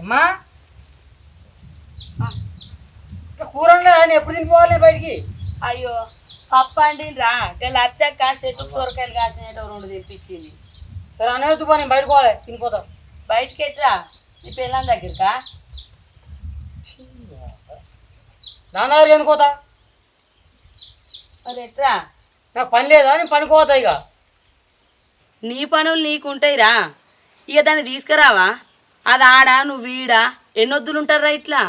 అమ్మా. కూర ఆయన ఎప్పుడు తినిపోవాలి బయటికి? అయ్యో పప్పు అండిరా ఇలా అచ్చక్క చెట్టు సొరకాయలు కాసినట్టు రెండు తెప్పించింది. సరే అనేది పో నేను బయటకు పోవాలి. తినిపోతాం. బయటికి ఎట్రా? నీ పిల్లని దగ్గరకా? నాన్నగారు ఎందుకు పోతా? మరి ఎట్రా? నాకు పని లేదా? నేను పనికి పోతా ఇక. నీ పనులు నీకుంటాయిరా. ఇక దాన్ని తీసుకురావా? అది ఆడ నువ్వు వీడా? ఎన్నొద్దులు ఉంటారా ఇట్లా?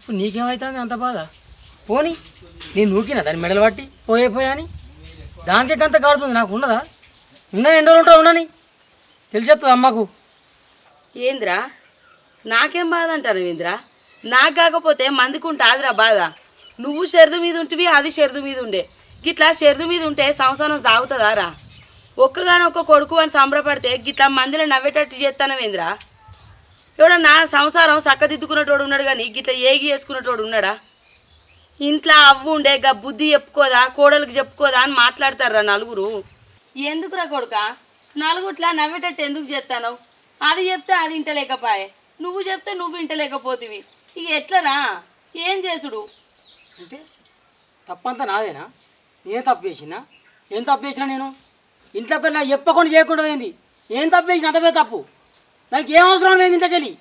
ఇప్పుడు నీకేమవుతుంది అంత బాధ? పోని నేను నూకినా దాన్ని మెడలు పట్టి పోయే పోయా అని? దానికే గంత కాడుతుంది నాకు ఉన్నదా? ఉన్నా ఎన్ని రోజులు ఉంటావు ఉండని తెలిసేస్తుంది అమ్మకు? ఏంద్రా? నాకేం బాధ అంటారు ఏంద్రా నాకు కాకపోతే మందికి ఉంటుందిరా బాధ. నువ్వు షెరదు మీద ఉంటివి అది షెరదు మీద ఉండే. గిట్లా షెరదు మీద ఉంటే సంసారం సాగుతుందా రా? ఒక్కగానొక్క ఒక్క కొడుకు అని సంబరపడితే గిట్లా మందిలో నవ్వేటట్టు చేస్తానవేంద్రా ఎవడ నా సంసారం చక్కదిద్దుకునేటోడు ఉన్నాడు కానీ గిట్లా ఏగి చేసుకునేటోడు ఉన్నాడా? ఇంట్లో అవ్వు ఉండే గా బుద్ధి చెప్పుకోదా కోడలికి చెప్పుకోదా అని మాట్లాడతారా నలుగురు. ఎందుకురా కొడుక? నలుగుట్లా నవ్వేటట్టు ఎందుకు చేస్తాను అది చెప్తే అది ఇంటలేకపాయే. నువ్వు చెప్తే నువ్వు ఇంటలేకపోతివి. ఇక ఎట్లరా? ఏం చేసుడు? అంటే తప్పంతా నాదేనా? నేను తప్పు చేసినా? ఏం తప్పు చేసినా నేను? ఇంట్లోకి నాకు చెప్పకుండా చేయకుండా పోయింది. ఏం తప్పు చేసిన అంతపే తప్పు. నాకు ఏం అవసరం లేదు ఇంట్లోకెళ్ళి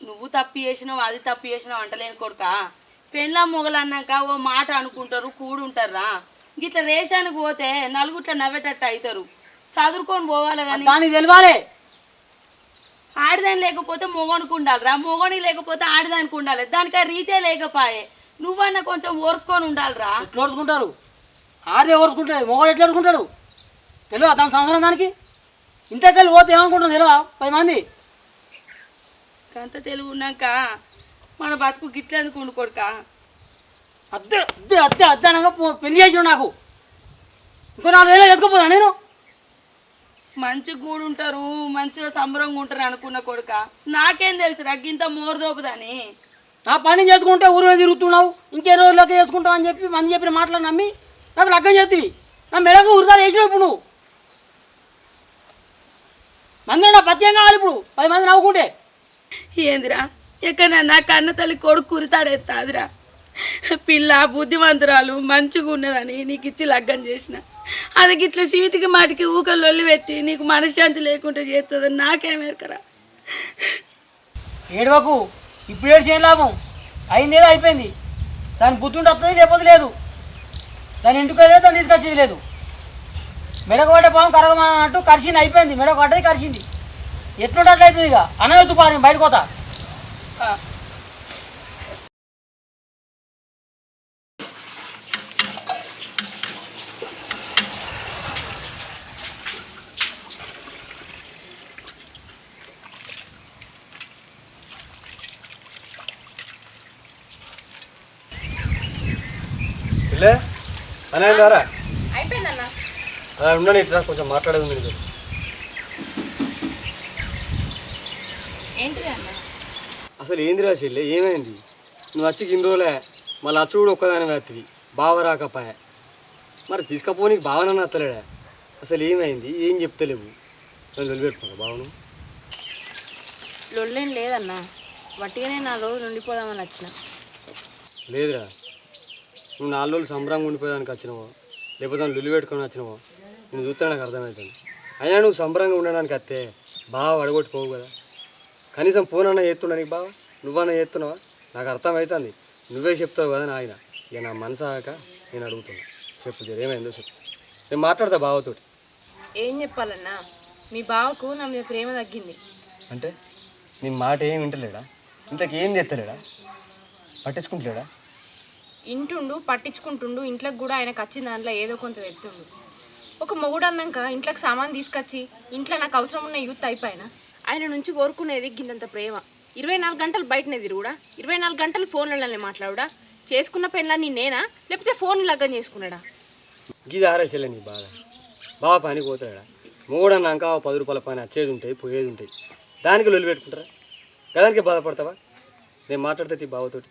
నువ్వు తప్పు చేసినావు అది తప్పు చేసినావు అంటలేను కొడుక. పెళ్ళ మొగలు అన్నాక ఓ మాట అనుకుంటారు కూడుంటారా? గిట్ల రేషానికి పోతే నలుగుట్ల నవ్వేటట్టు అవుతారు చదువుకొని పోవాలి కానీ దానికి తెలియాలి ఆడదాని లేకపోతే మొగోనికి ఉండాలిరా. మొగోనికి లేకపోతే ఆడదానికి ఉండాలి. దానికి ఆ రీతే లేకపాయే. నువ్వన్నా కొంచెం ఓర్చుకొని ఉండాలిరా. ఎట్లా ఓడుచుకుంటారు ఆడే ఓడుచుకుంటాడు మొగడు ఎట్లా ఓడుచుకుంటాడు తెలియదు? దాని సంవత్సరం దానికి? ఇంతకెళ్ళి పోతే ఏమనుకుంటుంది తెలియదా? పది మంది? అంత తెలుగు ఉన్నాక మన బతుకు గిట్లెందుకు ఉండు కొడుక? అద్దె అద్దె అద్దె అద్దె అనగా పెళ్ళి చేసిన నాకు. ఇంకో నాలుగు వేలు ఎత్తుకోపోదా నేను? మంచి గూడు ఉంటారు మంచిగా సంబరంగా ఉంటారు అనుకున్న కొడుక? నాకేం తెలుసురా గింత మోరదోపుదని నా పని చేసుకుంటే ఊరు మీద తిరుగుతున్నావు ఇంకే రోజులకి చేసుకుంటావు అని చెప్పి మంది చెప్పిన మాటలు నమ్మి నాకు లగ్గం చేతివి. నా మెడకు ఉరిదాలు వేసినావు ఇప్పుడు నువ్వు. మంది నా పత్యం కావాలి ఇప్పుడు? పది మంది నవ్వుకుంటే. ఏందిరా? ఎక్కడ నా కన్న తల్లి కొడుకు కురితాడెత్తాదిరా పిల్ల బుద్ధిమంతురాలు మంచిగా ఉన్నదని నీకు ఇచ్చి లగ్గం చేసిన. అది గిట్ల సీటుకి మాటికి ఊకలు లొల్లి పెట్టి నీకు మనశ్శాంతి లేకుండా చేస్తుందని నాకేమేరకరా ఏడవకు ఇప్పుడు ఏడు చేయని లాభం అయిందేదో అయిపోయింది. దాని బుద్ధి ఉంటే వస్తుంది లేకపోతే లేదు. దాని ఇంటికి దాన్ని తీసుకొచ్చేది లేదు. మెడకు పడ్డ పాము కరగమా అంటూ కరిచింది అయిపోయింది. మెడకు పడ్డది కరిచింది. ఎట్లుంటే అట్లయితుంది ఇక అనవచ్చు పా నేను బయటకు పోతా అయిందారా అలా ఉండని ఇట్లా కొంచెం మాట్లాడేది నీతో. అసలు ఏందిరా చెల్లె ఏమైంది? నువ్వు వచ్చి ఇన్ని రోజులే మళ్ళీ అచ్చు కూడా ఒక్కదాని వేస్తుంది బావ రాకపాయ. మరి తీసుకపోనీకి బావనన్న అత్తలేడా? అసలు ఏమైంది? ఏం చెప్తలేవు? నన్ను వదిలిపెట్టుకున్నా బావను? లొల్లేం లేదన్నా. వట్టిగానే నా రోజులు ఉండిపోదామని వచ్చిన. లేదురా. నువ్వు నాలుగు రోజులు సంబరంగా ఉండిపోయేదానికి వచ్చినావో? లేకపోతే నన్ను లొల్లి పెట్టుకొని వచ్చినావో? నేను చూస్తే నాకు అర్థమవుతుంది అయినా నువ్వు సంబరంగా ఉండడానికి వస్తే బాగా అడగొట్టుకోవు కదా. కనీసం ఫోన్ అన్న చేస్తున్నా నీకు బావా? నువ్వన్నా చేస్తున్నావా? నాకు అర్థమవుతుంది నువ్వే చెప్తావు కదా నాయన. ఇక నా మనసు ఆక నేను అడుగుతున్నా. చెప్పు జర ఏమైందో చెప్పు. నేను మాట్లాడతా బావతోటి. ఏం చెప్పాలన్నా? మీ బావకు నా మీద ప్రేమ తగ్గింది. అంటే? నీ మాట ఏం వింటలేడా? ఇంతకు ఏం చేస్తలేడా పట్టించుకుంటలేడా? ఇంటుండు పట్టించుకుంటుండు. ఇంట్లోకి కూడా ఆయనకు వచ్చిన దాంట్లో ఏదో కొంత తెస్తుండు ఒక మొగుడు అన్నాక ఇంట్లోకి సామాన్ తీసుకొచ్చి ఇంట్లో నాకు అవసరం ఉన్న యూత్ అయిపోయినా? ఆయన నుంచి కోరుకునేది గిన్నంత ప్రేమ. ఇరవై నాలుగు గంటలు బయటనే తిరుగుడా? ఇరవై నాలుగు గంటలు ఫోన్లలోనే మాట్లాడుడా? చేసుకున్న పెళ్ళాన్ని నేనా? లేకపోతే ఫోన్ లగ్గం చేసుకున్నాడా? గీది ఆరేసలే నీ బాధ. బాగా పనికి పోతాడా? మూడన్నాక ఓ పది రూపాయల పని వచ్చేది ఉంటాయి పోయేది ఉంటాయి దానికి లొల్లి పెట్టుకుంటారా? గదానికి బాధపడతావా? నేను మాట్లాడితే బావతోటి.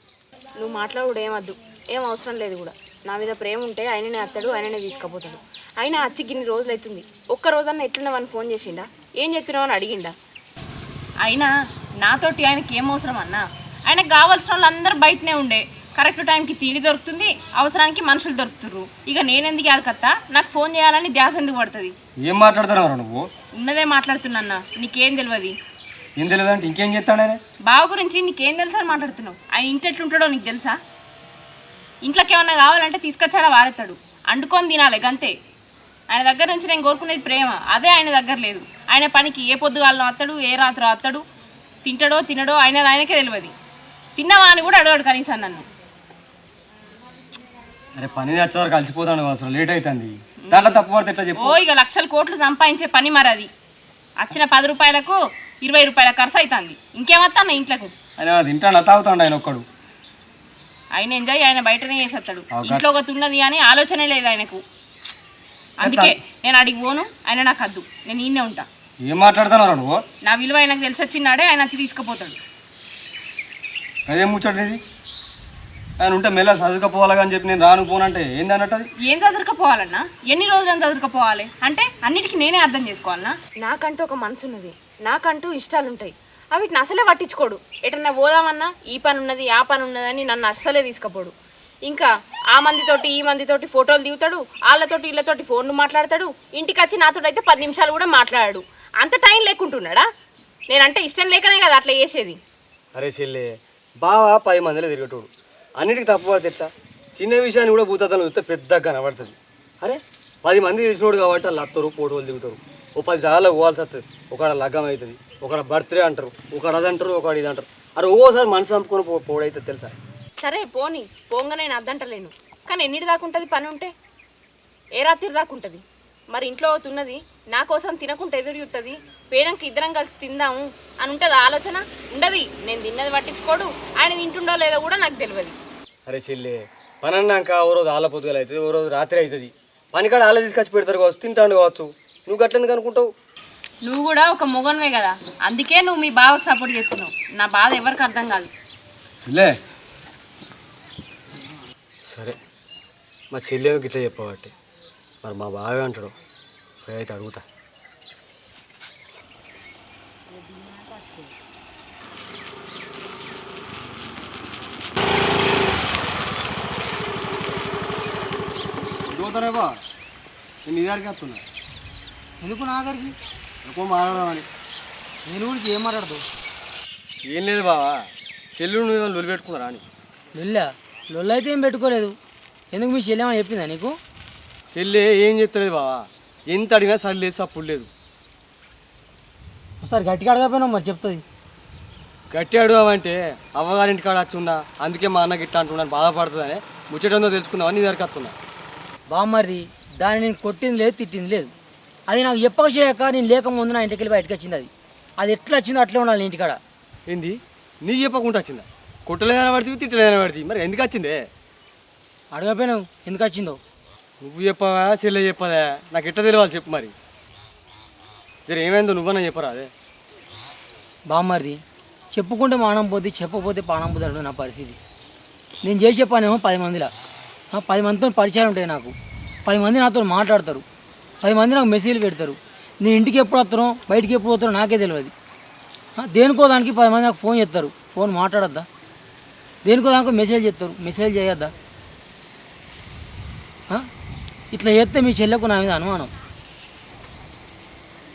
నువ్వు మాట్లాడు ఏమద్దు ఏం అవసరం లేదు కూడా. నా మీద ప్రేమ ఉంటే ఆయననే అత్తాడు ఆయననే తీసుకుపోతాడు. ఆయన అచ్చి గిన్ని రోజులు అవుతుంది. ఒక్క రోజన్నా ఎట్లున్నావని ఫోన్ చేసిండా? ఏం చెప్తున్నావు అని అడిగిండా? అయినా నాతోటి ఆయనకి ఏం అవసరం అన్నా? ఆయనకు కావాల్సిన వాళ్ళు అందరూ బయటనే ఉండే. కరెక్ట్ టైంకి తిండి దొరుకుతుంది అవసరానికి మనుషులు దొరుకుతుర్రు. ఇక నేనెందుకు యాదకత్తా నాకు ఫోన్ చేయాలని ధ్యాస ఎందుకు పడుతుంది? ఏం మాట్లాడుతున్నావు నువ్వు? ఉన్నదే మాట్లాడుతున్నా నీకేం తెలియదు ఏం తెలియదు అంటే ఇంకేం చేస్తాడే బావ గురించి నీకేం తెలుసా అని మాట్లాడుతున్నావు? ఆయన ఇంటి ఎట్లుంటాడో నీకు తెలుసా? ఇంట్లోకి ఏమన్నా కావాలంటే తీసుకొచ్చాడా వారెత్తాడు. అండుకొని తినాలి గంతే. ఆయన దగ్గర నుంచి నేను కోరుకునేది ప్రేమ. అదే ఆయన దగ్గర లేదు. ఆయన పనికి ఏ పొద్దుగాలను వస్తాడు ఏ రాత్రి వస్తాడు తింటాడో తినడో ఆయన ఆయనకే తెలియదు. తిన్నావా అని కూడా అడగాడు కనీసం నన్ను. అరే పని వచ్చేవారు కలిసిపోతాను అసలు. లేట్ అవుతుంది దాంట్లో తప్పు పడితే ఎట్లా చెప్పు? ఓ ఇక లక్షల కోట్లు సంపాదించే పని మరి అది. వచ్చిన పది రూపాయలకు ఇరవై రూపాయల ఖర్చు అవుతుంది ఇంకేమత్తా ఇంట్లోకి? ఆయన తింటాను తాగుతాడు ఆయన ఒక్కడు. ఆయన ఎంజాయ్ ఆయన బయటనే చేసేస్తాడు. ఇంట్లో ఒకటి ఉన్నది అని ఆలోచనే లేదు ఆయనకు. అందుకే నేను అడిగి పోను ఆయన నాకు వద్దు. నేను ఈయనే ఉంటా. ఏం మాట్లాడుతున్నావు నువ్వు? నా విలువ ఆయనకు తెలిసి వచ్చినాడే ఆయన వచ్చి తీసుకుపోతాడు. అదేం ముచ్చటది ఆయన ఉంటే మెల్ల చదువుకపోవాలి అని చెప్పి నేను రాను పోనంటే ఏంది అన్నట్టు అది? ఏం చదువుకపోవాలన్నా? ఎన్ని రోజులు చదువుకపోవాలి? అంటే అన్నిటికీ నేనే అర్థం చేసుకోవాలన్నా? నాకంటూ ఒక మనసు ఉన్నది నాకంటూ ఇష్టాలు ఉంటాయి వీటిని అసలే పట్టించుకోడు. ఎటన్నా పోదామన్నా ఈ పని ఉన్నది ఆ పని ఉన్నదని నన్ను అసలే తీసుకపోడు. ఇంకా ఆ మందితోటి ఈ మందితోటి ఫోటోలు దిగుతాడు వాళ్ళతోటి వీళ్ళతోటి ఫోన్లు మాట్లాడతాడు ఇంటికి వచ్చి నాతో అయితే పది నిమిషాలు కూడా మాట్లాడాడు. అంత టైం లేకుంటున్నాడా? నేనంటే ఇష్టం లేకనే కదా అట్లా చేసేది. అరే చెల్లె బావా పది మందిలో తిరగటోడు. అన్నిటికీ తప్పు పడితే ఎట్లా? చిన్న విషయాన్ని కూడా భూతద్దం చూస్తే పెద్దగా కనబడుతుంది. అరే పది మంది తెలిసినోడు కాబట్టి వాళ్ళు అత్తరు ఫోటోలు దిగుతారు. ఓ పది జాగాలో పోవాల్సి వస్తుంది. ఒకడ లగ్గం అవుతుంది. ఒకడ బర్త్డే అంటారు ఒకడు అది అంటారు ఒకడు ఇది అంటారు. అరే ఓసారి మనసు చంపుకొని పో పోడైతే తెలుసా? సరే పోని పోంగా నేను అద్దంటలేను. కానీ ఎన్నిటి దాకా ఉంటుంది పని ఉంటే? ఏ రాత్రి దాకా ఉంటుంది? మరి ఇంట్లో ఉన్నది నా కోసం తినకుండా ఎదురు చూస్తుంది పేరంకి ఇద్దరం కలిసి తిందాము అని ఉంటుంది ఆలోచన? ఉండదు. నేను తిన్నది పట్టించుకోడు ఆయన తింటుండో లేదో కూడా నాకు తెలియదు అరే చెల్లె పని అన్నాక ఓ రోజు ఆల పొద్దుగల అవుతుంది ఓ రోజు రాత్రి అవుతుంది పనికాడ ఆల తీసుకొచ్చి పెడతారు కావచ్చు తింటాను కావచ్చు. నువ్వు గట్లెందుకు అనుకుంటావు? నువ్వు కూడా ఒక మొగన్వే కదా. అందుకే నువ్వు మీ బావకు సపోర్ట్ చేస్తున్నావు. నా బాధ ఎవరికి అర్థం కాదు. లే. సరే. మా చెల్లెకి గిట్లా చెప్పబట్టి మరి మా బాగా అంటాడు. పోయి అయితే అడుగుతా. అడుగుతానే బా నేను ఇదారికి వస్తున్నా. ఎందుకు నా దగ్గరికి? ఎక్కువ మాట్లాడదామని. నేను గురించి ఏం మాట్లాడదు? ఏం లేదు బావా చెల్లు నువ్వు లొలి పెట్టుకున్నారా అని లొల్లా? లొల్ల అయితే ఏం పెట్టుకోలేదు. ఎందుకు మీ చెల్లెమని చెప్పిందా నీకు? చెల్లె ఏం చెప్తలేదు బావా ఎంత అడిగినా సరి లేదు సప్పుడు లేదు. ఒకసారి గట్టిగా అడగపోయినావు మరి చెప్తుంది. గట్టి అడుగుదామంటే అవ్వగారింటి కాడ వచ్చి ఉన్నా అందుకే మా అన్నకి ఇట్లా అంటున్నాను బాధపడుతుందని ముచ్చటందో తెలుసుకుందామని నీ దగ్గరికి వస్తున్నా? బామ్మరిది దాన్ని నేను కొట్టింది లేదు తిట్టింది లేదు. అది నాకు చెప్పక చేయక నేను లేకముందు నా ఇంటికి వెళ్ళి బయటకు వచ్చింది అది. అది ఎట్లా వచ్చిందో అట్లే ఉండాలి ఇంటికాడ. ఏంది? నీకు చెప్పకుండా వచ్చిందా? కొట్టలేదని పడుతుంది తిట్టలేదని పడుతుంది మరి ఎందుకు వచ్చిందే? అడగపోయినావు ఎందుకు వచ్చిందో? నువ్వు చెప్పవా చెల్లె చెప్పదా నాకు ఎట్లా తెలియాలి చెప్పు మరి. జర ఏమైందో నువ్వన్నా చెప్పరా అదే. బామ్మరిది చెప్పుకుంటే మానం పోద్ది చెప్పకపోతే పానం పోతాడు నా పరిస్థితి. నేను చేసే పనేమో పది మందిలా. పది మందితో పరిచయాలు ఉంటాయి నాకు. పది మంది నాతో మాట్లాడతారు. పది మంది నాకు మెసేజ్లు పెడతారు. నేను ఇంటికి ఎప్పుడు వస్తానో బయటికి ఎప్పుడు పోతానో నాకే తెలియదు దేనికో దానికి పది మంది నాకు ఫోన్ చేస్తారు. ఫోన్ మాట్లాడద్దా? దేనికో దానికో మెసేజ్ చేస్తారు. మెసేజ్ చేయొద్దా? ఇట్లా చేస్తే మీ చెల్లెకు నా మీద అనుమానం.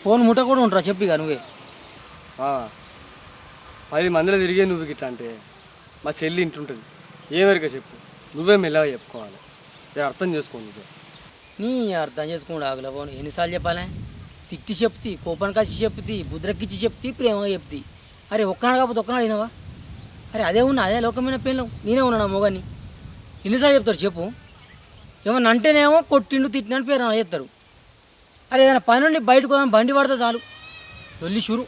ఫోన్ ముట్ట కూడా ఉంటారా చెప్పిగా నువ్వే. పది మందిలో తిరిగే నువ్వు ఇట్లా అంటే మా చెల్లి ఇంటుంటుంది ఏమరిగా చెప్పు? నువ్వే మెల్లగా చెప్పుకోవాలి. అర్థం చేసుకోండి నీ అర్థం చేసుకుండా ఆగల ఎన్నిసార్లు చెప్పాలి? తిట్టి చెప్తి కోపానికి వచ్చి చెప్తి బుద్రకిచ్చి చెప్తి ప్రేమగా చెప్తి. అరే ఒక్కనాడు కాకపోతే ఒక్కనాడు అయినవా? అరే అదే ఉన్నా అదే లోకమైన పేర్లు నేనే ఉన్నాను మొగని ఎన్నిసార్లు చెప్తారు చెప్పు? ఏమన్నా అంటేనేమో కొట్టిండు తిట్టినని పేరు చేస్తారు చెప్తారు. అరే ఏదైనా పని నుండి బయటకు పోదాం బండి పడితే చాలు. వెళ్ళి షురు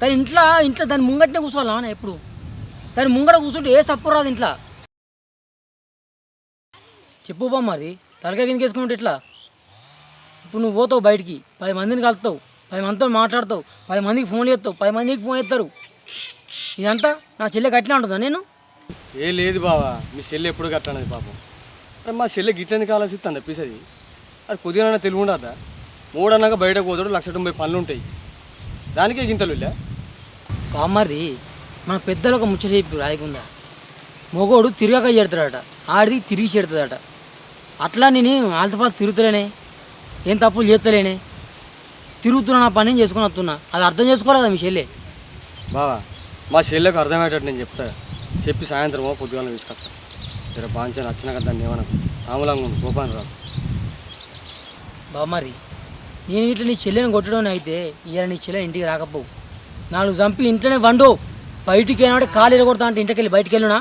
కానీ ఇంట్లో ఇంట్లో దాని ముంగట్నే కూర్చోవాలి నాన్న ఎప్పుడు? దాని ముంగట కూర్చుంటే ఏ సప్పు రాదు ఇంట్లో? చెప్పు బా మరి. తలకాయ కిందకి వేసుకుంటే ఎట్లా? ఇప్పుడు నువ్వు పోతావు బయటికి పది మందిని కలుస్తావు పది మందితో మాట్లాడతావు పది మందికి ఫోన్ చేస్తావు పది మందికి ఫోన్ చేస్తారు. ఇదంతా నా చెల్లెకి అట్లా ఉంటుందా నేను? ఏ లేదు బావా మీ చెల్లి ఎప్పుడు కట్టనది పాపం. అరే మా చెల్లె గిట్లని ఆలోచిస్తాను తప్పిసది అది కొద్దిగా తెలివి ఉండదా మూడన్నాక బయటకు పోతాడు లక్ష తొంభై పనులు ఉంటాయి దానికే గింతలు బామ్మది మన పెద్దలకు ముచ్చట చెప్పి రాయకుందా మొగోడు తిరగక చేడతాడట ఆడిది తిరిగి చేడుతుందట అట్లా నేను వాళ్ళతో పాటు తిరుగుతలేనే ఏం తప్పులు చేస్తలేనే. తిరుగుతున్నా నా పని చేసుకొని వస్తున్నా. అది అర్థం చేసుకోలేదా మీ చెల్లె. బావా మా చెల్లెకు అర్థమయ్యేటట్టు నేను చెప్తా. చెప్పి సాయంత్రమో పొద్దుగాల తీసుకొస్తా. జర బాంచని వచ్చినాక దాన్ని ఏమన్నా ఆములంగా ఉంది కోపాన్ని రాదు బామ్మరి నేను ఇట్లా నీ చెల్లెని కొట్టడం అయితే ఇవాళ నీ చెల్లెని ఇంటికి రాకపోవు. నాలుగు చంపి ఇంట్లోనే వండు. బయటికి వెళ్ళినప్పుడు కాలు ఎరగొడతా అంటే ఇంటికి వెళ్ళి బయటికి వెళ్ళునా?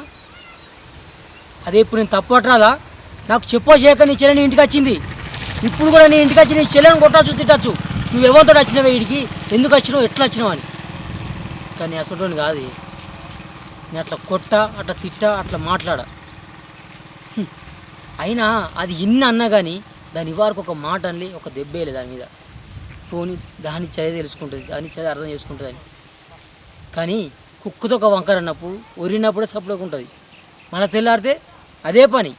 అదే ఇప్పుడు నేను తప్పు పట్టరాదా? నాకు చెప్పో చేయక నీ చెల్లెని ఇంటికి వచ్చింది. ఇప్పుడు కూడా నీ ఇంటికి వచ్చి నీ చెల్లెని కొట్టచ్చు తిట్టచ్చు. నువ్వు ఎవరితో వచ్చినావు వీడికి? ఎందుకు వచ్చినావు? ఎట్లా వచ్చినావు అని. కానీ అసలు కాదు. నేను అట్లా కొట్ట అట్లా తిట్ట అట్లా మాట్లాడ. అయినా అది ఇన్ని అన్నా కానీ దాని ఇవ్వరకు ఒక మాట అనలే ఒక దెబ్బేలే దాని మీద. పోని దాని చదివి తెలుసుకుంటుంది దాని చదివి అర్థం చేసుకుంటుంది అని కానీ కుక్కతో ఒక వంకర అన్నప్పుడు ఒరినప్పుడే సప్లోకి ఉంటుంది మన తెల్లారితే అదే పని.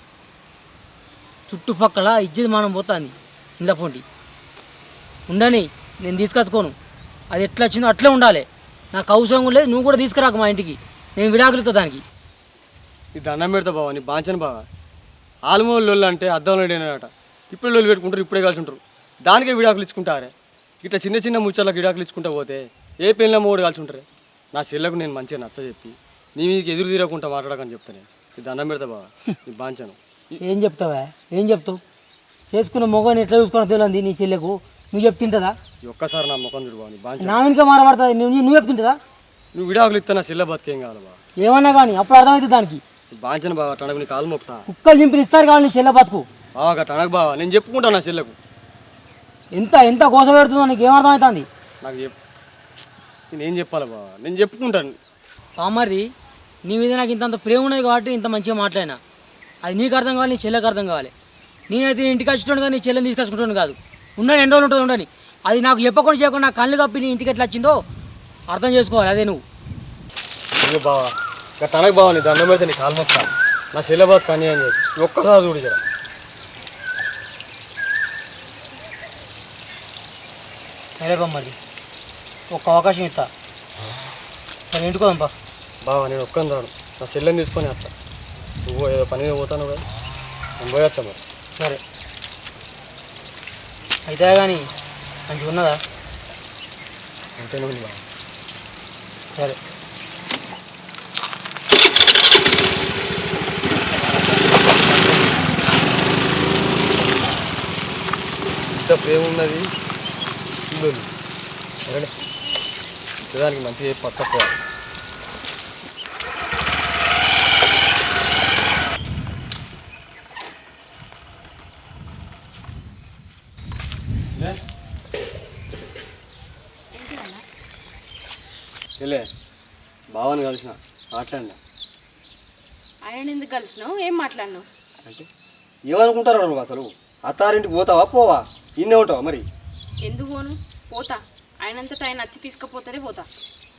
చుట్టుపక్కల ఇజ్జత్ మానం పోతుంది ఇందా ఉండని నేను తీసుకొచ్చుకోను. అది ఎట్లా వచ్చిందో అట్లే ఉండాలి. నాకు అవసరం లేదు నువ్వు కూడా తీసుకురాకు మా ఇంటికి. నేను విడాకులుతా దానికి. ఈ దండం పెడతా బావా నీ బాంచని బావా. ఆల్మోల్ లొల్లు అంటే అద్దంలో అట ఇప్పుడు లొల్లు పెట్టుకుంటారు ఇప్పుడే కలిసి ఉంటారు దానికే విడాకులు ఇచ్చుకుంటారే. ఇట్లా చిన్న చిన్న ముచ్చర్లకు విడాకులు ఇచ్చుకుంటా పోతే ఏ పెళ్ళ మూడు కలిసి ఉంటారే నా చెల్లకు నేను మంచిగా నచ్చ చెప్పి నీ మీకు ఎదురు తీరకుండా మాట్లాడకని చెప్తాను. ఇది దండం పెడతా బావా నీ బాంచను. ఏం చెప్తావా? ఏం చెప్తావు? చేసుకున్న మొగని ఎట్లా చూసుకోవడం తెలియదు నీ చెల్లెకు? నువ్వు చెప్తుంటదా? ఒక్కసారి నా ముఖం చూడు నీ వెనుక మారబడుతుంది. నువ్వు నువ్వు చెప్తుంటదా? నువ్వు విడాకులు ఇస్తా నా చెల్లె బతికేం కావాలి ఏమన్నా కానీ అప్పుడు అర్థమవుతుంది దానికి. బాంచను బావ అట్లా నీ కాలు మొక్తా కుక్కలు చింపిన ఇస్తారు కావాలి నీ చెల్లె బతుకు. అనకు బావా. నేను చెప్పుకుంటా నా చెల్లెకు. ఎంత ఎంత కోస పెడుతుందో నీకు ఏమర్థమవుతుంది నాకు చెప్పు నేనేం చెప్పాలి బావా? నేను చెప్పుకుంటాను. బామ్మది నీ మీద నాకు ఇంత ప్రేమ ఉన్నది కాబట్టి ఇంత మంచిగా మాట్లాడినా. అది నీకు అర్థం కావాలి నీ చెల్లెకి అర్థం కావాలి. నేనైతే ఇంటికి వచ్చేటోడు కానీ నీ చెల్లెని తీసుకొచ్చుకుంటాను కాదు. ఉండని ఎన్ని రోజులు ఉంటుంది ఉండని. అది నాకు చెప్పకుండా చేయకుండా నా కళ్ళు కప్పి నీ ఇంటికి ఎట్లా వచ్చిందో అర్థం చేసుకోవాలి అదే నువ్వు. ఇదిగో బావా ఇక తనకు బావా నీ దండం పెడితే నీ కాలు మొక్క నా చెల్లెబాత్ కానీ అని చెప్పి. ఒక్కసారి చూడు జర. సరే బొమ్మది ఒక్క అవకాశం ఇస్తా. సరే ఇంటికోదాం పా. బావా నేను ఒక్కని రాను. నా చెల్లెని తీసుకొని వస్తా. నువ్వు ఏదో పని మీద పోతాను కదా. నేను పోయేస్తా మరి. సరే. అయితే కానీ మంచిగా ఉన్నదా? అంతేనా ఉంది బావ. సరే. ఇంత ప్రేమ ఉన్నది. ఇల్లు సరే దానికి మంచిగా చెప్పి పట్టకపోవాలి వెళ్ళే కలిసిన? మాట్లాడినా? ఆయన ఎందుకు కలిసినావు? ఏం మాట్లాడినావు? అంటే ఏమనుకుంటారు నువ్వు అసలు? అత్తారింటికి పోతావా పోవా? ఇన్నే ఉంటావా మరి? ఎందుకు పోను? పోతా. ఆయనంతటా ఆయన వచ్చి తీసుకుపోతానే పోతా.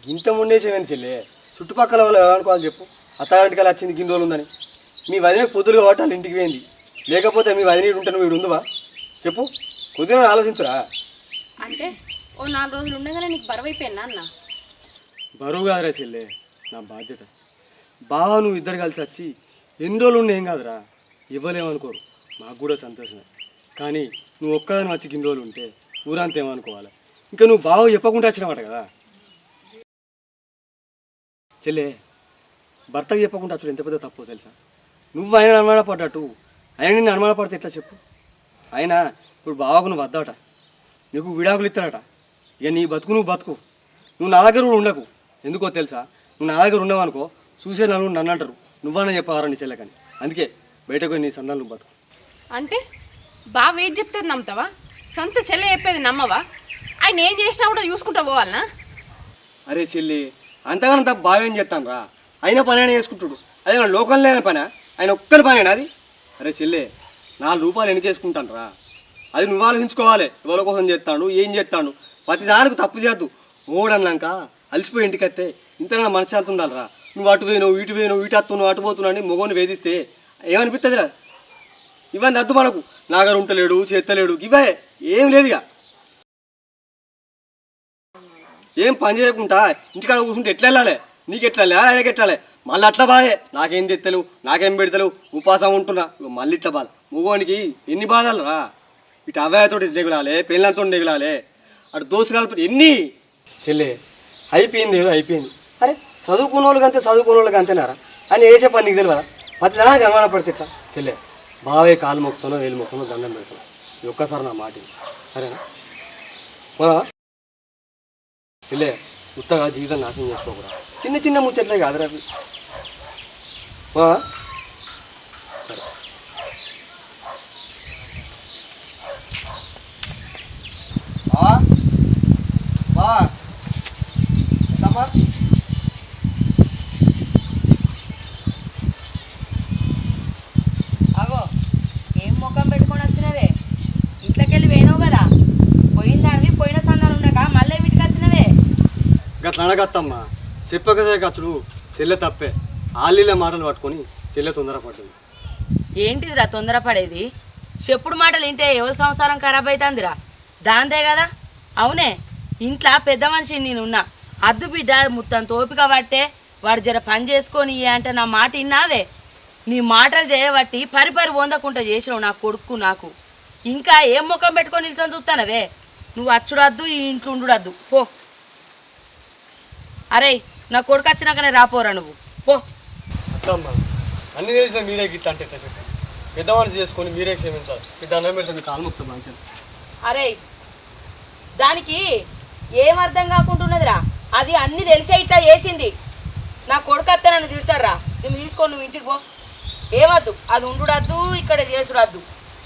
ఇంత ముండేసేమని చెల్లే. చుట్టుపక్కల వాళ్ళు ఏమనుకోవాలి చెప్పు. అత్తారింటికి వెళ్ళి వచ్చింది గిన్నె రోజులు ఉందని. మీ వదిన పొద్దులు కాబట్టి ఇంటికి పోయింది. లేకపోతే మీ వదిన ఈడు ఉంటే నువ్వు వీడు ఉందివా చెప్పు. కొద్దిగా ఆలోచించురా. అంటే ఓ నాలుగు రోజులు ఉండగానే నీకు బరువైపోయినా అన్న? బరువు కాదురా చెల్లే. నా బాధ్యత. బావ నువ్వు ఇద్దరు కలిసి వచ్చి ఎన్ని రోజులు ఉండి ఏం కాదురా? ఇవ్వలేమనుకోరు. మాకు కూడా సంతోషమే. కానీ నువ్వు ఒక్కదాని వచ్చి గిన్ని రోజులు ఉంటే ఊరంతా ఏమనుకోవాలి? ఇంకా నువ్వు బావ చెప్పకుండా వచ్చినమాట కదా? చెల్లే భర్తకు చెప్పకుండా అసలు ఎంత పెద్ద తప్పో తెలుసా? నువ్వు ఆయన అనుమాన పడ్డట్టు ఆయన నిన్ను అనుమాన పడితే ఎట్లా చెప్పు? అయినా ఇప్పుడు బావకు నువ్వు వద్దాట నీకు విడాకులు ఇస్తాడట ఇక నీ బతుకు నువ్వు బతుకు. నువ్వు నా దగ్గర కూడా ఉండకు. ఎందుకో తెలుసా? నువ్వు నా దగ్గర ఉండవనుకో చూసే నలుగురు నన్ను అంటారు. నువ్వన్నా చెప్పారా నీ చెల్లెకని? అందుకే బయటకు నీ సందాలు నువ్వు బతుకు. అంటే బావ ఏది చెప్తే నమ్ముతావా? సొంత చెల్లె చెప్పేది నమ్మవా? ఆయన ఏం చేసినా కూడా చూసుకుంటా పోవాలనా? అరే చెల్లి అంతగానో తప్ప బావేం చేస్తాను రా అయినా పని అయినా చేసుకుంటాడు. అదే మన లోకల్ లేని పని? ఆయన ఒక్కరి పనేనా అది? అరే చెల్లె నాలుగు రూపాయలు వెనకేసుకుంటాను రా అది నువ్వు ఆలోచించుకోవాలి. ఎవరి కోసం చేస్తాడు ఏం చేస్తాడు. ప్రతి దానికి తప్పు చేద్దు. ఓడన్నాక అలసిపోయి ఇంటికి వస్తే ఇంతకన్నా మనశ్శాంతి ఉండాలిరా. నువ్వు అటు పోయినావు ఇటు పోయినావు ఇటు వస్తున్నావు అటు పోతున్నావు అని మగోని వేధిస్తే ఏమనిపిస్తుందిరా ఇవన్నీ అద్దు మనకు. నాగరు ఉంటలేడు చేత్తలేడు ఇవే ఏం లేదు ఇక ఏం పని చేయకుండా ఇంటికాడ కూర్చుంటే ఎట్లా వెళ్ళాలి? నీకు ఎట్లా వెళ్ళాలి ఆయనకి ఎట్లా వెళ్ళాలి మళ్ళీ అట్లా బాధే. నాకేం తెత్తలు నాకేం పెడతలు? ఉపాసం ఉంటున్నా. మళ్ళీ ఇట్లా బాధ. మగోనికి ఎన్ని బాధలు రా ఇటు అవ్వాయతోటి దిగులాలే పెళ్ళంతో దిగులాలే. అటు దోసుగాలతో ఎన్ని? చెల్లె అయిపోయింది ఏదో అయిపోయింది. అరే చదువుకున్న వాళ్ళకి అంతే చదువుకున్న వాళ్ళకి అంతేనారా? అని వేసే పని నీకు తెలియదా? ప్రతి దానికి అనుమాన పడితే ఇట్లా చెల్లె బావే కాలు మొక్కుతానో వేలు మొక్కుతానో దండం పెడతాను ఇది ఒక్కసారి నా మాట సరేనా? పోదా చెల్లె ఉత్తగా జీవితం నాశనం చేసుకోకూడదు చిన్న చిన్న ముచ్చట్లే కాదురా పోదా సరే. బావా బావా ఎంతమ్మా అగో ఏం ముఖం పెట్టుకొని వచ్చినవే ఇంట్లోకి వెళ్ళి వేయనావు కదా పోయిన దానివి పోయిన సందాలు ఉండక మళ్ళీ వీటికి వచ్చినవే అట్లా అడగత్తమ్మా చెప్పకసే కచ్చుడు చెల్లె తప్పే. ఆలీల మాటలు పట్టుకొని చెల్లె తొందరపడుతుంది ఏంటిదిరా తొందరపడేది? చెప్పుడు మాటలు వింటే ఎవరి సంసారం ఖరాబ్ అవుతుందిరా దాందే కదా? అవునే ఇంట్లో పెద్ద మనిషి నేనున్నా అద్దు బిడ్డ మొత్తం తోపిక పట్టే వాడు జర పని చేసుకొని అంటే నా మాట విన్నావే? నీ మాటలు చేయబట్టి పరిపరి పొందకుండా చేసినావు నా కొడుకు నాకు. ఇంకా ఏం ముఖం పెట్టుకొని నిల్చొని చూస్తానవే? నువ్వు అచ్చుడద్దు ఈ ఇంట్లో ఉండుడద్దు. పో. అరే నా కొడుకు వచ్చినాకనే రాపోరా నువ్వు. పో. అత్తమ్మా అన్ని తెలిసిన మీరే గిట్లా అంటే ఎట్లా చెప్పండి పెద్ద మనిషి చేసుకొని మీరే క్షమించాలి. మీ దండం పెడితే మంచిది. అరే దానికి ఏం అర్థం కాకుంటున్నదిరా? అది అన్ని తెలిసే ఇట్లా చేసింది. నా కొడుకు అత్తే నన్ను తిడతారా నువ్వు తీసుకొని నువ్వు ఇంటికి పో. ఏవద్దు అది ఉండుడద్దు ఇక్కడ చేసుడద్దు.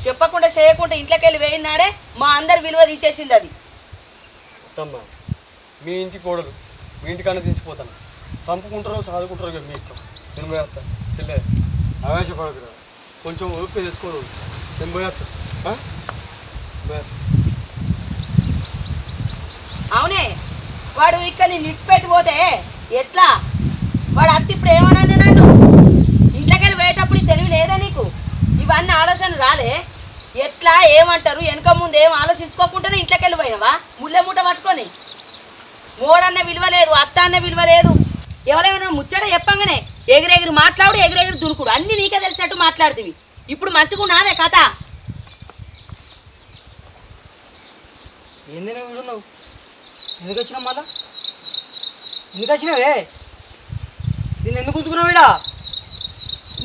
చెప్పకుండా చేయకుండా ఇంట్లోకి వెళ్ళి వేయినాడే మా అందరి విలువ తీసేసింది అది. మీ ఇంటి కోడలు మీ ఇంటికన్నా దించిపోతాను. చంపుకుంటారో సాదుకుంటారో ఇక మీ ఇష్టం. నేను పోయేస్తా చెల్లె ఆవేశపడకురా కొంచెం ఓపిక తెచ్చుకోరు నేను పోయేస్తా అవునే వాడు ఇక్కడ నేను నిడిచిపెట్టి పోతే ఎట్లా? వాడు అత్త ఇప్పుడు ఏమన్నా నన్ను? ఇంట్లోకెళ్ళి పోయేటప్పుడు తెలివి లేదా నీకు? ఇవన్నీ ఆలోచనలు రాలే. ఎట్లా ఏమంటారు? వెనక ముందు ఏం ఆలోచించుకోకుండానే ఇంట్లోకెళ్ళి పోయినవా? ముళ్ళె మూట పట్టుకొని? మోడన్న విలువ లేదు అత్త అన్న విలువ లేదు ఎవరైనా ముచ్చట చెప్పంగానే ఎగిరెగిరి మాట్లాడు ఎగిరెగిరి దునుకుడు. అన్ని నీకే తెలిసినట్టు మాట్లాడుతీవి. ఇప్పుడు మంచుకున్నాదే కథ? ఏంది నువ్వు ఎందుకు వచ్చినావు మళ్ళా? ఎందుకు వచ్చినావే దీన్ని ఎందుకు ఉంచుకున్నావు వీడా?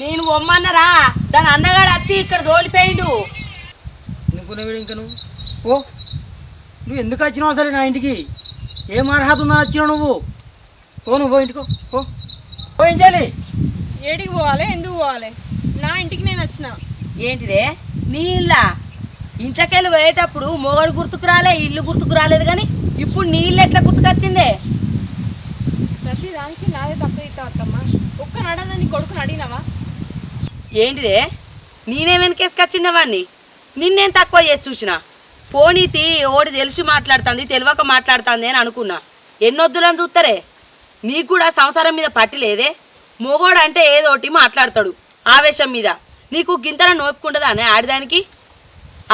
నేను బొమ్మన్నరా దాని అన్నగాడు వచ్చి ఇక్కడ దోలిపోయిండు ఎందుకున్నావు వీడు ఇంకా నువ్వు? ఓ నువ్వు ఎందుకు వచ్చినావు అసలు నా ఇంటికి? ఏం అర్హత ఉందని వచ్చినావు నువ్వు? ఓ నువ్వు పో ఇంటికో ఏం చేయాలి ఏడికి పోవాలి? ఎందుకు పోవాలి? నా ఇంటికి నేను వచ్చిన. ఏంటిదే? నీ ఇల్లా? ఇంట్లోకెళ్ళి పోయేటప్పుడు మొగడు గుర్తుకు రాలే ఇల్లు గుర్తుకు రాలేదు కానీ ఇప్పుడు నీ ఇల్లు ఎట్లా గుర్తుకొచ్చిందే? ప్రతి దానికి నాదే తప్పు అత్తమ్మ. ఒక్క నడన నీ కొడుకుని అడిగినావా? ఏంటిదే? నేనే వెనకేసుకొచ్చిన వాడిని నిన్నేం తక్కువ చేసి చూసిన? పోనీతి ఓడి తెలిసి మాట్లాడుతుంది తెలియక మాట్లాడుతుంది అని అనుకున్నా. ఎన్నొద్దులని చూస్తారే నీకు కూడా సంసారం మీద పట్టి లేదే? మొగోడు అంటే ఏదోటి మాట్లాడతాడు ఆవేశం మీద. నీకు గింతన నోపుకుంటుందా అని ఆడదానికి?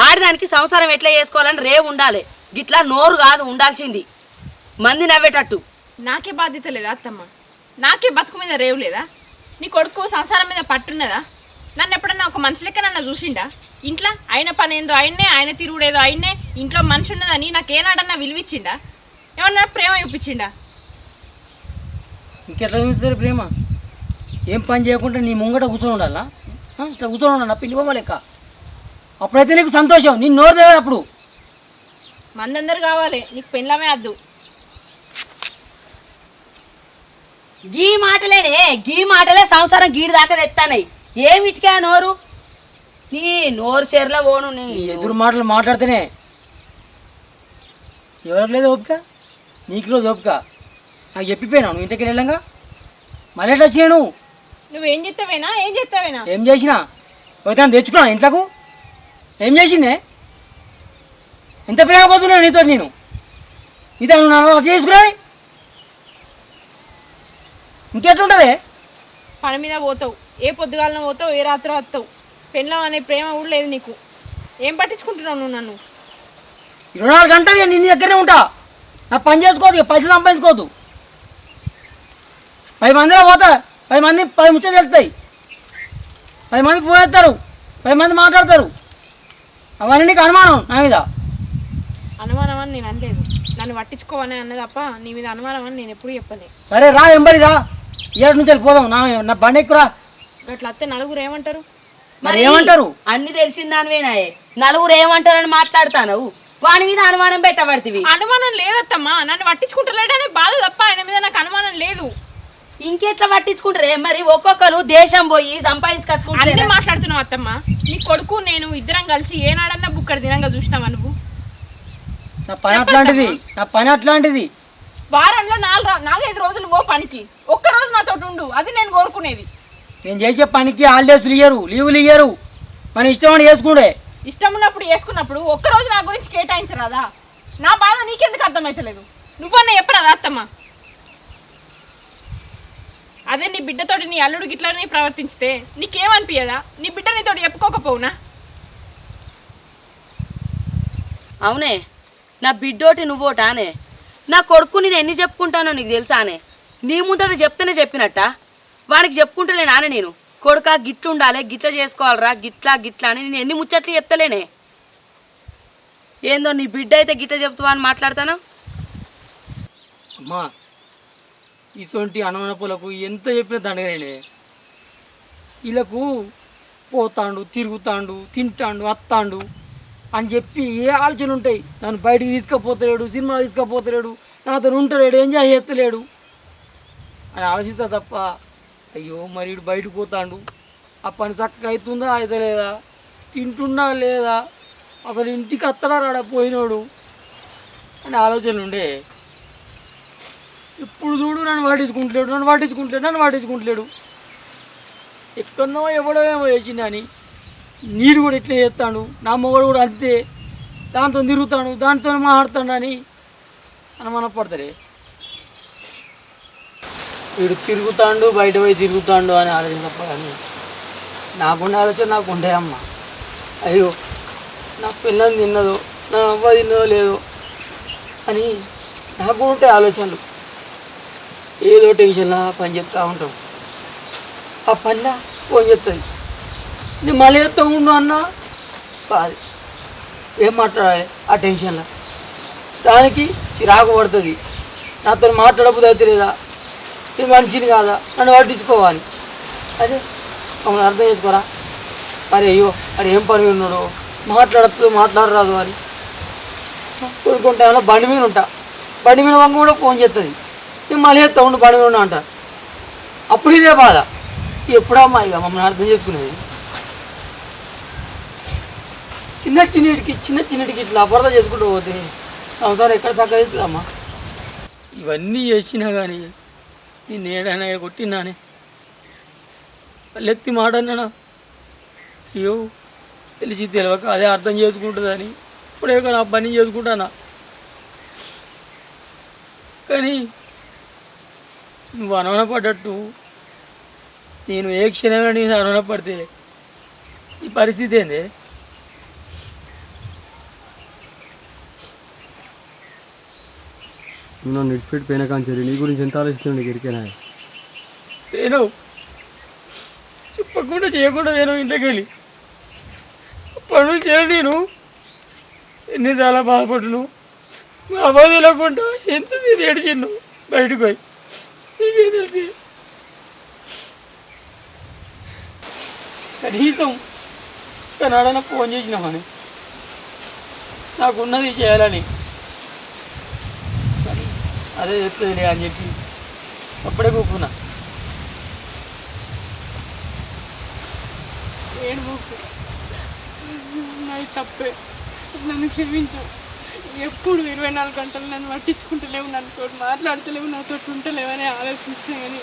ఆడదానికి సంసారం ఎట్లా చేసుకోవాలని రేవు ఉండాలి. గిట్లా నోరు కాదు ఉండాల్సింది. మంది నవ్వేటట్టు. నాకే బాధ్యత లేదా అత్తమ్మ? నాకే బతుకు మీద రేవు లేదా? నీ కొడుకు సంసారం మీద పట్టున్నదా? నన్ను ఎప్పుడన్నా ఒక మనిషి లెక్క నన్ను చూసిండా? ఇంట్లో ఆయన పని ఏందో ఆయన్నే ఆయన తిరుగుడేదో ఆయన్నే ఇంట్లో మనిషి ఉన్నదని నాకేనాడన్నా విలువిచ్చిండా? ఏమన్నా ప్రేమ చూపించిండా? ఇంకెట్లా చూస్తారు ప్రేమ? ఏం పని చేయకుండా నీ ముంగట కూర్చొని ఉండాలా? ఇట్లా కూర్చొని ఉండాలి? పిండి బొమ్మ లెక్క. అప్పుడైతే నీకు సంతోషం. నీ నోరు తెలియదు అప్పుడు. మందందరు కావాలి. నీకు పెళ్ళమే వద్దు గీ మాటలేనే. గీ మాటలే సంసారం గీడి దాకా తెస్తానయి ఏమిటికా నోరు? నీ నోరు చెర్ల పోను నీ ఎదురు మాటలు మాట్లాడితేనే. ఎవరికి లేదు ఓపిక? నీకు లేదు ఓపిక. నాకు చెప్పిపోయినావు నువ్వు ఇంటికి వెళ్ళంగా? మళ్ళీ ఎట్లా వచ్చాను నువ్వేం? చేస్తావేనా ఏం చేస్తావేనా ఏం చేసినా? ఒకతే తెచ్చుకున్నా ఇంట్లోకు? ఏం చేసిందే? ఎంత ప్రేమ కోతున్నావు నీతో నేను? ఇదే నువ్వు నా చేసుకున్నది? ఇంకెట్లుంటుంది? పని మీద పోతావు. ఏ పొద్దుగాలన పోతావు ఏ రాత్రి వస్తావు. పెళ్ళం అనే ప్రేమ కూడా లేదు నీకు. ఏం పట్టించుకుంటున్నావు నువ్వు నన్ను? ఇరవై నాలుగు గంటలు నేను నీ దగ్గరనే ఉంటా. నా పని చేసుకోవద్దు ఇక పైసలు సంపాదించుకోవద్దు పది మందిలో పోతా పది మంది పది ముచ్చలు వెళ్తాయి పది మంది పోయేస్తారు పది మంది మాట్లాడతారు. అవన్నీ నీకు అనుమానం నా మీద. అనుమానం అని నేను అనలేదు. నన్ను పట్టించుకోవని అన్నది తప్ప నీ మీద అనుమానం అని నేను ఎప్పుడు చెప్పలే. సరే రా ఎంబడి రా. ఏడు నుంచి వెళ్ళిపోదాం నా నా బండి ఎక్కురా అట్లా అత్తే నలుగురు ఏమంటారు? మరి ఏమంటారు? అన్ని తెలిసిందానివేనాయే నలుగురు ఏమంటారని మాట్లాడతాను వాని మీద అనుమానం పెట్టబడుతుంది అనుమానం లేదత్తమ్మా. నన్ను పట్టించుకుంటలేడనే బాధ తప్ప ఆయన మీద నాకు అనుమానం లేదు. ఇంకెట్లా పట్టించుకుంటారే? మరి ఒక్కొక్కరు దేశం పోయి సంపాదించుకొచ్చుకుంటారు. అన్నీ మాట్లాడుతున్నావు అత్తమ్మ. నీ కొడుకు నేను ఇద్దరం కలిసి ఏనాడన్నా బుక్కడి దినంగా చూసినావా నువ్వు? నా పని అట్లాంటిది. నా పని అట్లాంటిది. వారంలో నాలుగు నాలుగైదు రోజులు ఓ పనికి. ఒక్క రోజు నాతో ఉండు. అది నేను కోరుకునేది. నేను చేసే పనికి హాలిడేస్లు ఇయ్యరు లీవులు ఇయ్యరు మన ఇష్టం అని చేసుకుండే ఇష్టం ఉన్నప్పుడు వేసుకున్నప్పుడు ఒక్క రోజు నా గురించి కేటాయించరాదా? నా బాధ నీకెందుకు అర్థమైతలేదు? నువ్వన్నా చెప్పరాదా అత్తమ్మ? అదే నీ బిడ్డతోటి నీ అల్లుడు గిట్లనే ప్రవర్తించితే నీకేమనిపించదా నీ బిడ్డ నీతోటి చెప్పుకోకపోవునా? అవునే నా బిడ్డోటి నువ్వోటానే. నా కొడుకు నేను ఎన్ని చెప్పుకుంటానో నీకు తెలుసానే. నీ ముందట చెప్తేనే చెప్పినట్ట? వానికి చెప్పుకుంటలే నాన్న నేను. కొడుక గిట్ల ఉండాలి గిట్ల చేసుకోవాలరా గిట్లా గిట్లా అని నేను ఎన్ని ముచ్చట్లు చెప్తలేనే. ఏందో నీ బిడ్డ అయితే గిట్ల చెప్తావా అని మాట్లాడతాను? అమ్మా ఇటువంటి అనమనపులకు ఎంత చెప్పిన దండగనే వీళ్ళకు పోతాండు తిరుగుతాండు తింటాండు వస్తాండు అని చెప్పి ఏ ఆలోచనలు ఉంటాయి? నన్ను బయటికి తీసుకుపోతలేడు సినిమా తీసుకుపోతలేడు నాతో ఉంటలేడు ఎంజాయ్ చేస్తలేడు అని ఆలోచిస్తా తప్ప అయ్యో మరి ఇడు బయటకు పోతాండు. ఆ పని చక్కగా అవుతుందా అయితే లేదా? తింటున్నా లేదా? అసలు ఇంటికి అత్తడా రాడా పోయినోడు? అని ఆలోచనలు ఉండే. ఇప్పుడు చూడు నన్ను పట్టించుకుంటలేడు నన్ను పట్టించుకుంటలేడు నన్ను పట్టించుకుంటలేడు ఎక్కడో ఎవడో ఏమో చేసిందని నీడు కూడా ఇట్లా చేస్తాడు. నా మొగడు కూడా అంతే. దాంతో తిరుగుతాడు దాంతో మాట్లాడతాడు అని అనుమానపడతారే వీడు తిరుగుతాడు బయట పోయి తిరుగుతాడు అని ఆలోచన తప్ప కానీ నాకుండే ఆలోచన నాకు ఉండే అమ్మ. అయ్యో నా పిల్లని తిన్నదో నా అవ్వ తిన్నదో లేదో అని నాకు ఉంటాయి ఆలోచనలు. ఏదో టెన్షన్లా పని చెప్తూ ఉంటాం. ఆ పనిలా ఫోన్ చెప్తుంది నేను మళ్ళీ చెప్తా ఉండు అన్న? కాదు. ఏం మాట్లాడాలి ఆ టెన్షన్లో? దానికి చిరాకు పడుతుంది. నాతో మాట్లాడబుద్ది అయితే నేను మనిషిని కాదా? నన్ను పట్టించుకోవాలి. అదే మమ్మల్ని అర్థం చేసుకోరా? మరి అయ్యో అది ఏం పని ఉన్నాడు? మాట్లాడద్దు మాట్లాడరాదు అని. కోరుకుంటా ఏమన్నా బండి మీద ఉంటా. బండి మీద వంగ కూడా ఫోన్ చేస్తుంది నేను మళ్ళీ చేస్తా ఉండు బండి మీద ఉన్నా అంట. అప్పుడు ఇదే బాధ. ఎప్పుడమ్మా ఇక మమ్మల్ని అర్థం చేసుకునేది? చిన్న చిన్నటికి చిన్న చిన్నిటికి ఇట్లా అపరద చేసుకుంటూ పోతే సంసారం ఎక్కడ చక్కదిస్తుందమ్మా ఇవన్నీ చేసినా కానీ నేను ఏడైనా కొట్టినానే. ఎత్తి మాట అన్నానా అయ్యో తెలిసి తెలియక అదే అర్థం చేసుకుంటుందని ఇప్పుడే కానీ నా పని చేసుకుంటానా? కానీ నువ్వు అనుమానపడ్డట్టు నేను ఏ క్షణమైనా నేను అనుమానపడితే ఈ పరిస్థితి ఏంది? నువ్వు నన్ను విడిచిపెట్టి పోయిన నీ గురించి ఎంత ఆలోచిస్తుండే గిరికేనా నేను చెప్పకుండా చేయకుండా నేను ఇంతకెళ్ళి వెళ్ళి పనులు చేయను నేను. ఎన్ని చాలా బాధపడును మా అమ్మ తెలియకుండా ఎంత ఏడిచిన్ను బయటకు పోయి? నీకే తెలిసి. కనీసం కనాడన ఫోన్ చేసినామని నాకున్నది చేయాలని అదే చెప్తుందిలే అని చెప్పి అప్పుడే కూకున్నా. ఏడుపు నాది తప్పే. నన్ను క్షమించు. ఎప్పుడు ఇరవై నాలుగు గంటలు నన్ను పట్టించుకుంటలేవు నాతో మాట్లాడతలేవు నాతో ఉంటలేవని ఆలోచించిన కానీ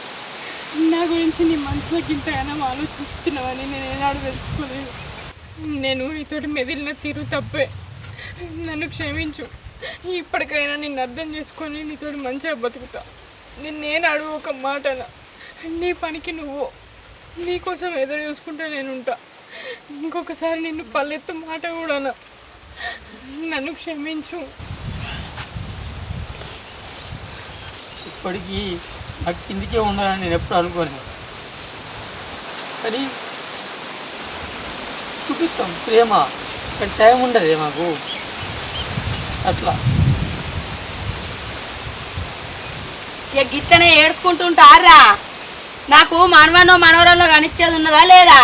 నా గురించి నీ మనసులోకి ఇంతగానో ఆలోచిస్తున్నావని నేను ఏనాడు తెలుసుకోలేదు. నేను నీతోటి మెదిలిన తీరు తప్పే. నన్ను క్షమించు. ఇప్పటికైనా నిన్ను అర్థం చేసుకొని నీతో మంచిగా బతుకుతా. నేను నేను అడుగు ఒక మాట నీ పనికి నువ్వు. నీకోసం ఎదురు చూసుకుంటే నేను ఉంటా ఇంకొకసారి నిన్ను పల్లెత్తు మాట కూడా నన్ను క్షమించు. ఇప్పటికీ నాకు కిందికే ఉండాలని నేను ఎప్పుడు అనుకోలేదు. కానీ చూపిస్తాం ప్రేమ కానీ టైం ఉండదు మాకు. అట్లా. ఇక గిట్లనే ఏడ్చుకుంటుంటారా? నాకు మనవనో మనవరంలో కనిచ్చేది ఉన్నదా లేదా?